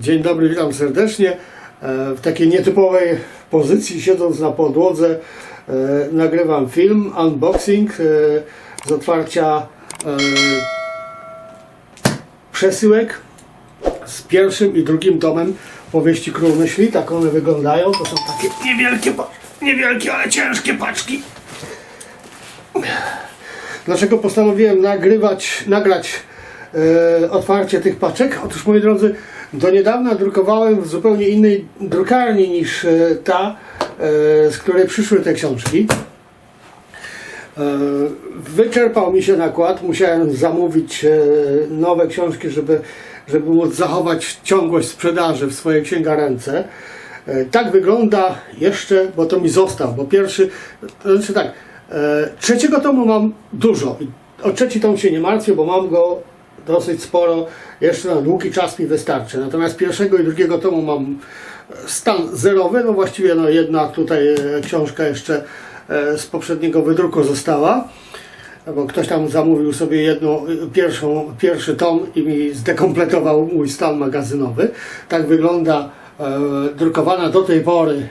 Dzień dobry, witam serdecznie. E, W takiej nietypowej pozycji, siedząc na podłodze, e, nagrywam film, unboxing e, z otwarcia przesyłek z pierwszym i drugim tomem powieści Król Myśli. Tak one wyglądają. To są takie niewielkie, niewielkie, ale ciężkie paczki. Dlaczego postanowiłem nagrywać, nagrać e, otwarcie tych paczek? Otóż moi drodzy, do niedawna drukowałem w zupełnie innej drukarni niż e, ta, e, z której przyszły te książki. E, Wyczerpał mi się nakład, musiałem zamówić e, nowe książki, żeby, żeby móc zachować ciągłość sprzedaży w swojej księgarence. E, Tak wygląda jeszcze, bo to mi został, bo pierwszy, to znaczy tak, e, trzeciego tomu mam dużo. O trzeci tom się nie martwię, bo mam go dosyć sporo, jeszcze na długi czas mi wystarczy. Natomiast pierwszego i drugiego tomu mam stan zerowy, no właściwie no jedna tutaj e, książka jeszcze e, z poprzedniego wydruku została, bo ktoś tam zamówił sobie jedną, pierwszą, pierwszy tom i mi zdekompletował mój stan magazynowy. Tak wygląda e, drukowana do tej pory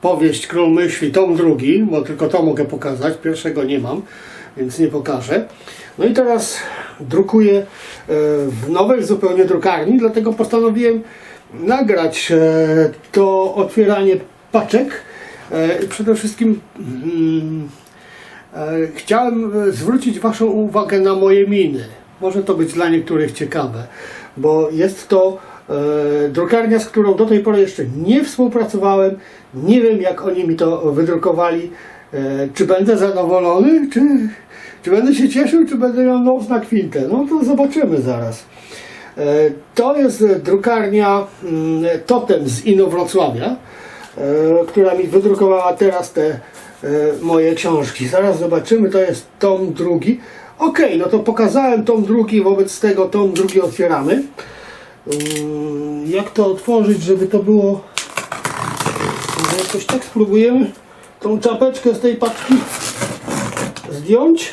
powieść Król Myśli, tom drugi, bo tylko to mogę pokazać, pierwszego nie mam, więc nie pokażę. No i teraz drukuję e, w nowej zupełnie drukarni, dlatego postanowiłem nagrać e, to otwieranie paczek. E, Przede wszystkim mm, chciałem zwrócić Waszą uwagę na moje miny. Może to być dla niektórych ciekawe, bo jest to drukarnia, z którą do tej pory jeszcze nie współpracowałem. Nie wiem, jak oni mi to wydrukowali. E, czy będę zadowolony, czy, czy będę się cieszył, czy będę miał nos na kwintę. No to zobaczymy zaraz. E, To jest drukarnia mm, Totem z Inowrocławia, e, która mi wydrukowała teraz te moje książki. Zaraz zobaczymy, to jest tom drugi. Ok, no to pokazałem tom drugi, wobec tego tom drugi otwieramy. Mm, Jak to otworzyć, żeby to było... Jakoś tak spróbujemy tą czapeczkę z tej paczki zdjąć.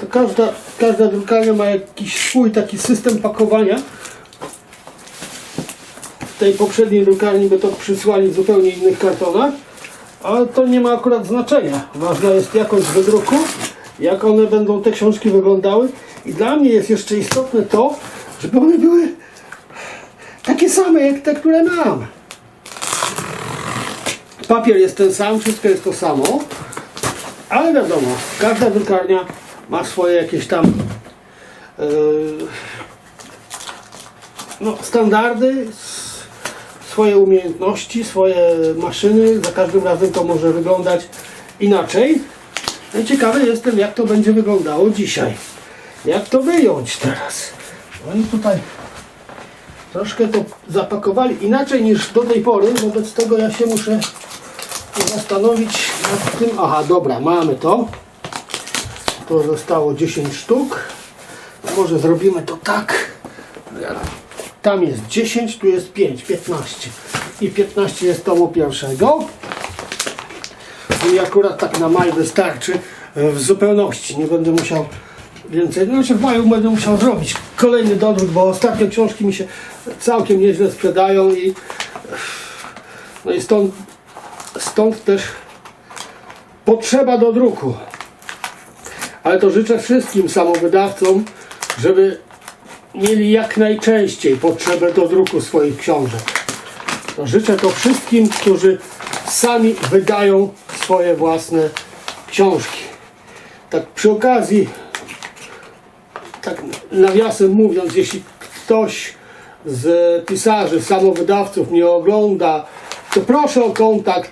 To każda, każda drukarnia ma jakiś swój taki system pakowania. W tej poprzedniej drukarni by to przysłali w zupełnie innych kartonach, ale to nie ma akurat znaczenia. Ważna jest jakość wydruku, jak one będą te książki wyglądały i dla mnie jest jeszcze istotne to, żeby one były takie same jak te, które mam. Papier jest ten sam, wszystko jest to samo, ale wiadomo, każda drukarnia ma swoje jakieś tam yy, no, standardy, swoje umiejętności, swoje maszyny. Za każdym razem to może wyglądać inaczej. No i ciekawy jestem, jak to będzie wyglądało dzisiaj. Jak to wyjąć teraz? Oni tutaj troszkę to zapakowali inaczej niż do tej pory, wobec tego ja się muszę zastanowić nad tym. Aha, dobra, mamy to. To zostało 10 sztuk. Może zrobimy to tak. Tam jest 10, tu jest 5, 15. I 15 jest tomu pierwszego. I akurat tak na maj wystarczy e, w zupełności. Nie będę musiał więcej. Znaczy w maju będę musiał zrobić kolejny dodruk, bo ostatnio książki mi się całkiem nieźle sprzedają i no i stąd, stąd też potrzeba do druku. Ale to życzę wszystkim samowydawcom, żeby mieli jak najczęściej potrzebę do druku swoich książek. To życzę to wszystkim, którzy sami wydają swoje własne książki. Tak przy okazji, nawiasem mówiąc, jeśli ktoś z pisarzy, samowydawców mnie ogląda, to proszę o kontakt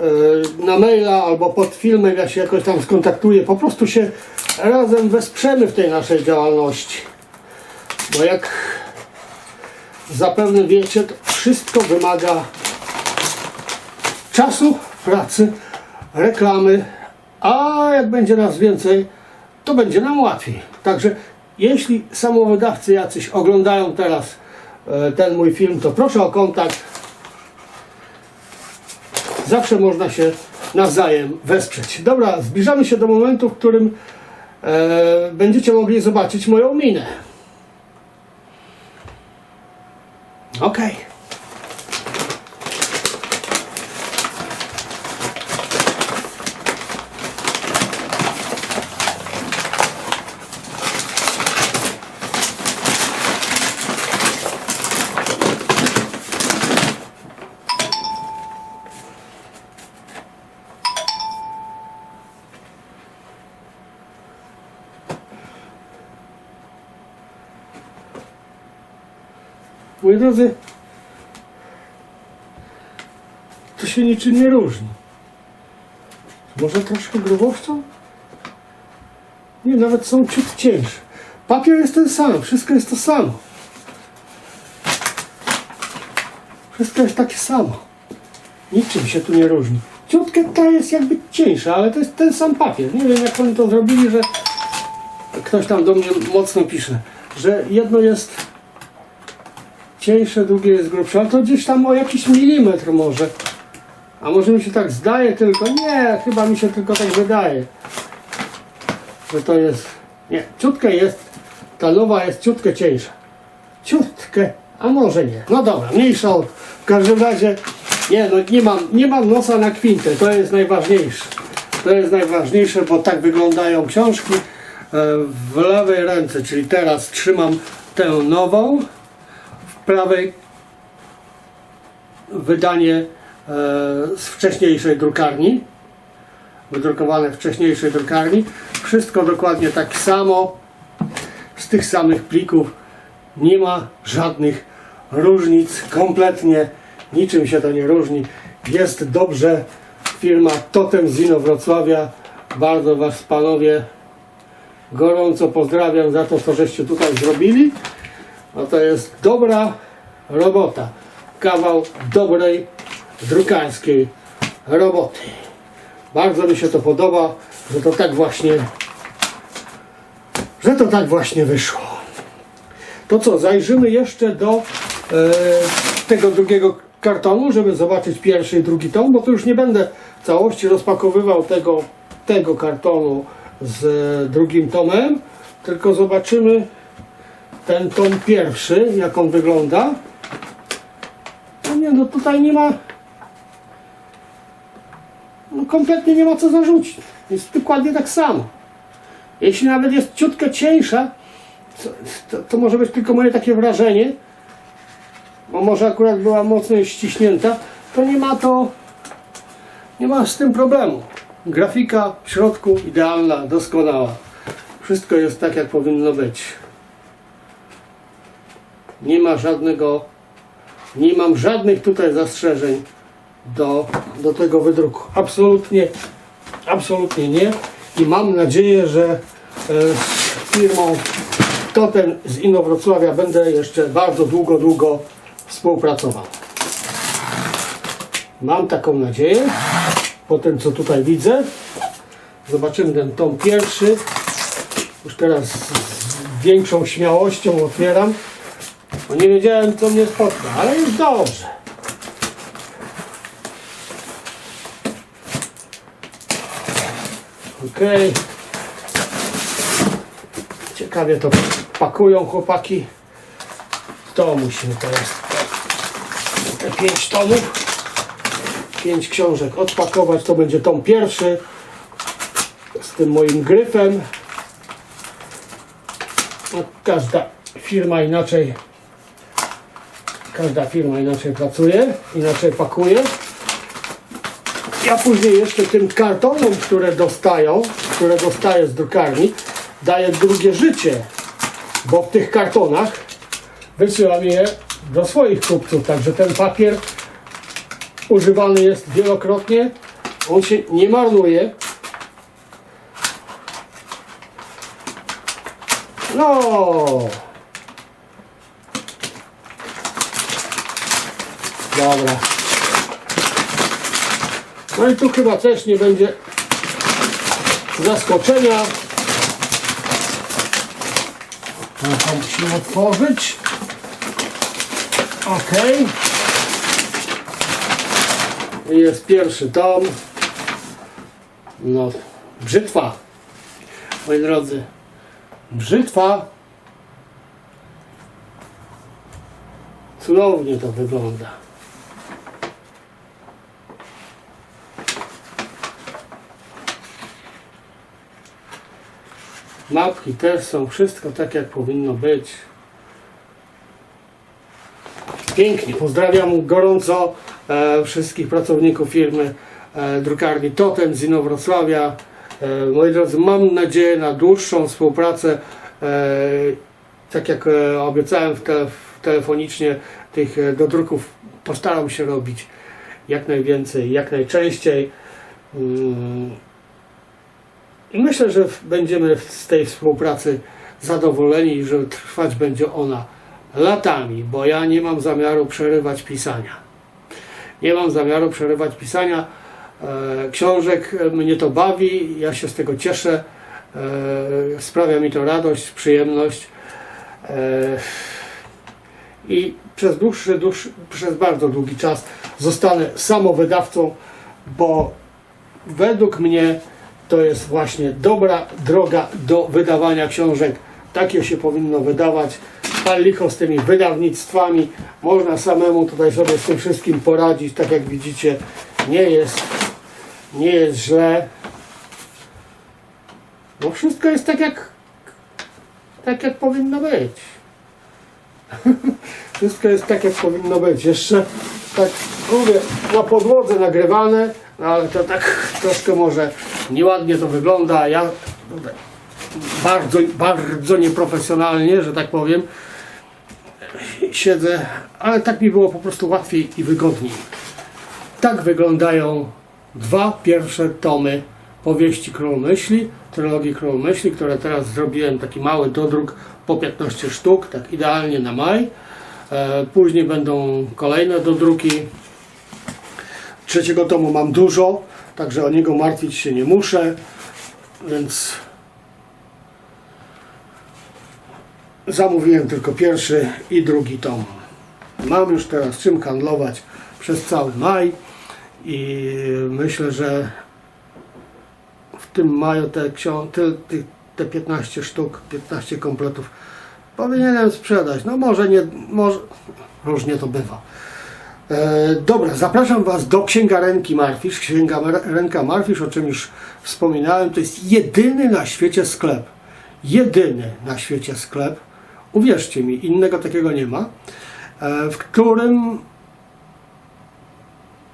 e, na maila albo pod filmem, ja się jakoś tam skontaktuję. Po prostu się razem wesprzemy w tej naszej działalności. Bo jak zapewne wiecie, to wszystko wymaga czasu, pracy, reklamy, a jak będzie nas więcej, to będzie nam łatwiej. Także jeśli samowydawcy jacyś oglądają teraz e, ten mój film, to proszę o kontakt. Zawsze można się nawzajem wesprzeć. Dobra, zbliżamy się do momentu, w którym e, będziecie mogli zobaczyć moją minę. Okej. Moi drodzy, to się niczym nie różni. Może troszkę grubością? Nie, nawet są ciut cieńsze. Papier jest ten sam, wszystko jest to samo. Wszystko jest takie samo. Niczym się tu nie różni. Ciutkę ta jest jakby cieńsza, ale to jest ten sam papier. Nie wiem jak oni to zrobili, że ktoś tam do mnie mocno pisze, że jedno jest cieńsze, drugie jest grubsze, ale to gdzieś tam o jakiś milimetr może. A może mi się tak zdaje tylko? Nie, chyba mi się tylko tak wydaje. Że to jest... Nie, ciutkę jest, ta nowa jest ciutkę cieńsza. Ciutkę, a może nie. No dobra, mniejsza od... W każdym razie, nie no, nie mam, nie mam nosa na kwintę, to jest najważniejsze. To jest najważniejsze, bo tak wyglądają książki. E, W lewej ręce, czyli teraz trzymam tę nową, prawej wydanie e, z wcześniejszej drukarni, wydrukowane w wcześniejszej drukarni. Wszystko dokładnie tak samo, z tych samych plików. Nie ma żadnych różnic, kompletnie niczym się to nie różni. Jest dobrze. Firma Totem z Wino Wrocławia. Bardzo Was panowie gorąco pozdrawiam za to, co żeście tutaj zrobili. No to jest dobra robota. Kawał dobrej drukarskiej roboty. Bardzo mi się to podoba, że to tak właśnie że to tak właśnie wyszło. To co, zajrzymy jeszcze do e, tego drugiego kartonu, żeby zobaczyć pierwszy i drugi tom, bo to już nie będę w całości rozpakowywał tego, tego kartonu z e, drugim tomem, tylko zobaczymy ten tom pierwszy, jak on wygląda. No nie, no tutaj nie ma no kompletnie nie ma co zarzucić. Jest dokładnie tak samo. Jeśli nawet jest ciutkę cieńsza, to, to, może być tylko moje takie wrażenie, bo może akurat była mocno ściśnięta, to nie ma to, nie ma z tym problemu. Grafika w środku idealna, doskonała. Wszystko jest tak, jak powinno być. Nie ma żadnego, nie mam żadnych tutaj zastrzeżeń do, do tego wydruku. Absolutnie, absolutnie nie. I mam nadzieję, że e, z firmą Totem z Inowrocławia będę jeszcze bardzo długo, długo współpracował. Mam taką nadzieję. Po tym, co tutaj widzę. Zobaczymy ten tom pierwszy. Już teraz z większą śmiałością otwieram. Bo nie wiedziałem, co mnie spotka, ale już dobrze. Okej. Ciekawie to pakują chłopaki. To musimy teraz te pięć tomów, pięć książek odpakować. To będzie tom pierwszy z tym moim gryfem. Każda firma inaczej każda firma inaczej pracuje, inaczej pakuje. Ja później jeszcze tym kartonom, które dostają, które dostaję z drukarni, daję drugie życie, bo w tych kartonach wysyłam je do swoich kupców, także ten papier używany jest wielokrotnie, on się nie marnuje. No. Dobra. No i tu chyba też nie będzie zaskoczenia. To musimy otworzyć. Ok. I jest pierwszy tom. No, brzytwa. moi drodzy, brzytwa. Cudownie to wygląda. Mapki też są, wszystko tak jak powinno być. Pięknie, pozdrawiam gorąco e, wszystkich pracowników firmy e, drukarni Totem z Inowrocławia. E, moi drodzy, mam nadzieję na dłuższą współpracę. E, tak jak e, obiecałem w tele, w telefonicznie, tych e, dodruków postaram się robić jak najwięcej, jak najczęściej. Mm. Myślę, że będziemy z tej współpracy zadowoleni i że trwać będzie ona latami, bo ja nie mam zamiaru przerywać pisania. Nie mam zamiaru przerywać pisania e, książek. e, Mnie to bawi, ja się z tego cieszę. E, sprawia mi to radość, przyjemność. I przez dłuższy, dłuższy, przez bardzo długi czas zostanę samowydawcą, bo według mnie to jest właśnie dobra droga do wydawania książek. Takie się powinno wydawać. Pal licho z tymi wydawnictwami. Można samemu tutaj sobie z tym wszystkim poradzić. Tak jak widzicie, nie jest, nie jest źle. No wszystko jest tak jak, tak jak powinno być. Wszystko jest tak jak powinno być. Jeszcze tak mówię, na podłodze nagrywane, no ale to tak troszkę może nieładnie to wygląda. Ja bardzo, bardzo nieprofesjonalnie, że tak powiem, siedzę, ale tak mi było po prostu łatwiej i wygodniej. Tak wyglądają dwa pierwsze tomy powieści Król Myśli, trylogii Król Myśli, które teraz zrobiłem taki mały dodruk po 15 sztuk, tak idealnie na maj. E, Później będą kolejne dodruki. Trzeciego tomu mam dużo, także o niego martwić się nie muszę, więc zamówiłem tylko pierwszy i drugi tom. Mam już teraz czym handlować przez cały maj i myślę, że w tym maju te, te, te 15 sztuk, 15 kompletów powinienem sprzedać. No może nie, może różnie to bywa. E, dobra, zapraszam Was do księgarenki Marfisz. Księgarenka Marfisz, o czym już wspominałem, to jest jedyny na świecie sklep. Jedyny na świecie sklep. Uwierzcie mi, innego takiego nie ma. E, w którym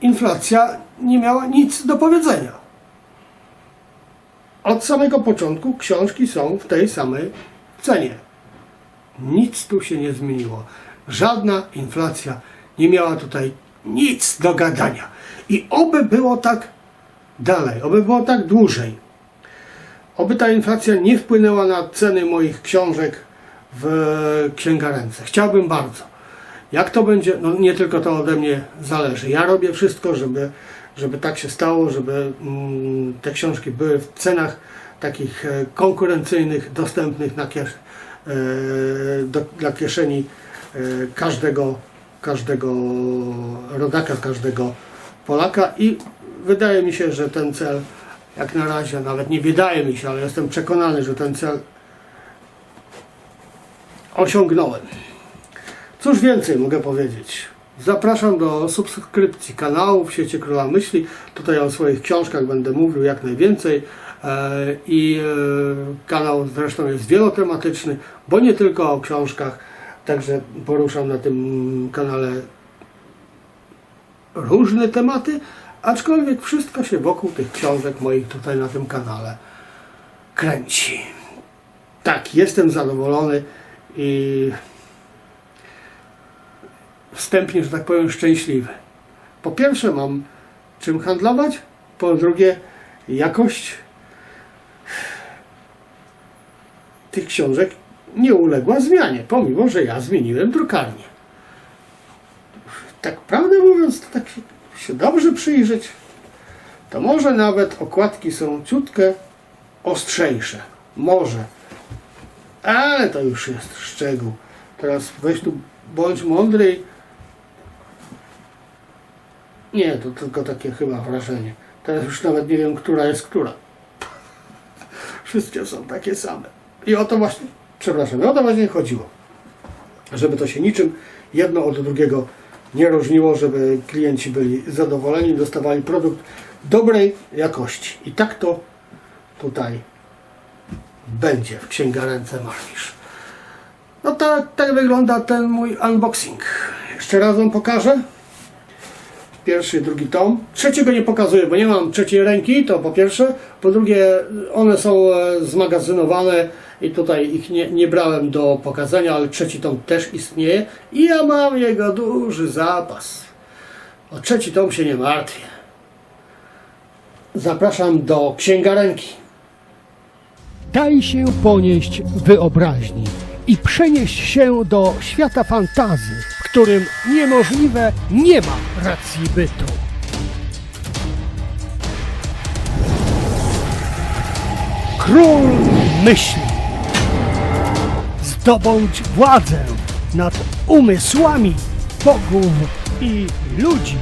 inflacja nie miała nic do powiedzenia. Od samego początku książki są w tej samej cenie. Nic tu się nie zmieniło. Żadna inflacja nie miała tutaj nic do gadania. I oby było tak dalej, oby było tak dłużej. Oby ta inflacja nie wpłynęła na ceny moich książek w księgarence. Chciałbym bardzo. Jak to będzie, no nie tylko to ode mnie zależy. Ja robię wszystko, żeby, żeby tak się stało, żeby mm, te książki były w cenach takich e, konkurencyjnych, dostępnych na kiesz, e, do, dla kieszeni e, każdego, każdego rodaka, każdego Polaka i wydaje mi się, że ten cel jak na razie, nawet nie wydaje mi się, ale jestem przekonany, że ten cel osiągnąłem. Cóż więcej mogę powiedzieć? Zapraszam do subskrypcji kanału w sieci Króla Myśli. Tutaj o swoich książkach będę mówił jak najwięcej. E, I e, kanał zresztą jest wielotematyczny, bo nie tylko o książkach. Także poruszam na tym kanale różne tematy, aczkolwiek wszystko się wokół tych książek moich tutaj na tym kanale kręci. Tak, jestem zadowolony i wstępnie, że tak powiem, szczęśliwy. Po pierwsze mam czym handlować, po drugie jakość tych książek nie uległa zmianie, pomimo, że ja zmieniłem drukarnię. Tak prawdę mówiąc, to tak się, dobrze przyjrzeć, to może nawet okładki są ciutkę ostrzejsze. Może. Ale to już jest szczegół. Teraz weź tu bądź mądry. Nie, to tylko takie chyba wrażenie. Teraz już nawet nie wiem, która jest która. wszystkie są takie same. I o to właśnie, przepraszam, o to właśnie chodziło. Żeby to się niczym jedno od drugiego nie różniło, żeby klienci byli zadowoleni, dostawali produkt dobrej jakości. I tak to tutaj będzie w księgarence Marmisz. No tak, tak wygląda ten mój unboxing. Jeszcze raz wam pokażę. Pierwszy, drugi tom. Trzeciego nie pokazuję, bo nie mam trzeciej ręki, to po pierwsze. Po drugie, one są e, zmagazynowane i tutaj ich nie, nie brałem do pokazania, ale trzeci tom też istnieje i ja mam jego duży zapas. O trzeci tom się nie martwię. Zapraszam do księgarenki. Daj się ponieść wyobraźni i przenieść się do świata fantazji, w którym niemożliwe nie ma racji bytu. Król myśli. Zdobądź władzę nad umysłami bogów i ludzi.